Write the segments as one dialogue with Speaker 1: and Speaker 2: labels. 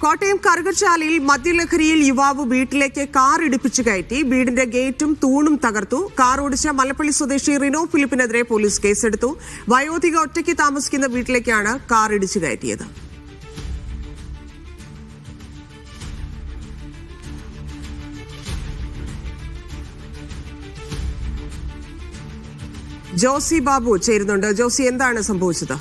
Speaker 1: കോട്ടയം കറുകച്ചാലിൽ മദ്യലഹരിയിൽ യുവാവ് വീട്ടിലേക്ക് കാർ ഇടിപ്പിച്ചു കയറ്റി. വീടിന്റെ ഗേറ്റും തൂണും തകർത്തു. കാർ ഓടിച്ച മലപ്പള്ളി സ്വദേശി റിനോ ഫിലിപ്പിനെതിരെ പോലീസ് കേസെടുത്തു. വയോധിക ഒറ്റയ്ക്ക് താമസിക്കുന്ന വീട്ടിലേക്കാണ് കാർ ഇടിച്ചു കയറ്റിയത്. ജോസി ബാബു ചേരുന്നുണ്ട്. ജോസി എന്താണ് സംഭവിച്ചത്?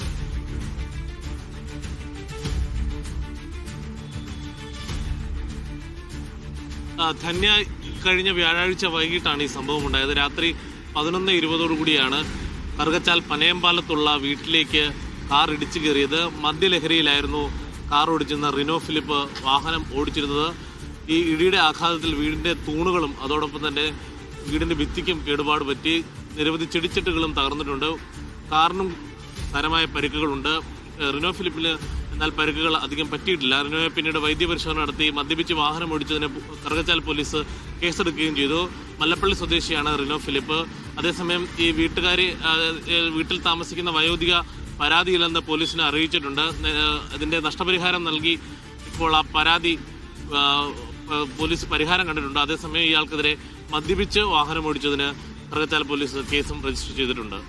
Speaker 2: ധന്യ കഴിഞ്ഞ വ്യാഴാഴ്ച വൈകിട്ടാണ് ഈ സംഭവം ഉണ്ടായത്. രാത്രി പതിനൊന്ന് ഇരുപതോടു കൂടിയാണ് കറുകച്ചാൽ പനയമ്പാലത്തുള്ള വീട്ടിലേക്ക് കാർ ഇടിച്ചു കയറിയത്. മദ്യലഹരിയിലായിരുന്നു കാർ ഓടിച്ചിരുന്ന റിനോ ഫിലിപ്പ് വാഹനം ഓടിച്ചിരുന്നത്. ഈ ഇടിയുടെ ആഘാതത്തിൽ വീടിന്റെ തൂണുകളും അതോടൊപ്പം തന്നെ വീടിന്റെ ഭിത്തിക്കും കേടുപാട് പറ്റി. നിരവധി ചെടിച്ചെട്ടുകളും തകർന്നിട്ടുണ്ട്. കാറിനും സാരമായ പരിക്കുകളുണ്ട്. റിനോ ഫിലിപ്പിന് എന്നാൽ പരിക്കുകൾ അധികം പറ്റിയിട്ടില്ല. റിനോയെ പിന്നീട് വൈദ്യപരിശോധന നടത്തി മദ്യപിച്ച് വാഹനം ഓടിച്ചതിന് കറുകച്ചാൽ പോലീസ് കേസെടുക്കുകയും ചെയ്തു. മല്ലപ്പള്ളി സ്വദേശിയാണ് റിനോ ഫിലിപ്പ്. അതേസമയം ഈ വീട്ടുകാരി വീട്ടിൽ താമസിക്കുന്ന വയോധിക പരാതിയില്ലെന്ന് പോലീസിനെ അറിയിച്ചിട്ടുണ്ട്. അതിന്റെ നഷ്ടപരിഹാരം നൽകി ഇപ്പോൾ ആ പരാതി പോലീസ് പരിഹാരം കണ്ടിട്ടുണ്ട്. അതേസമയം ഇയാൾക്കെതിരെ മദ്യപിച്ച് വാഹനം ഓടിച്ചതിന് കറുകച്ചാൽ പോലീസ് കേസും രജിസ്റ്റർ ചെയ്തിട്ടുണ്ട്.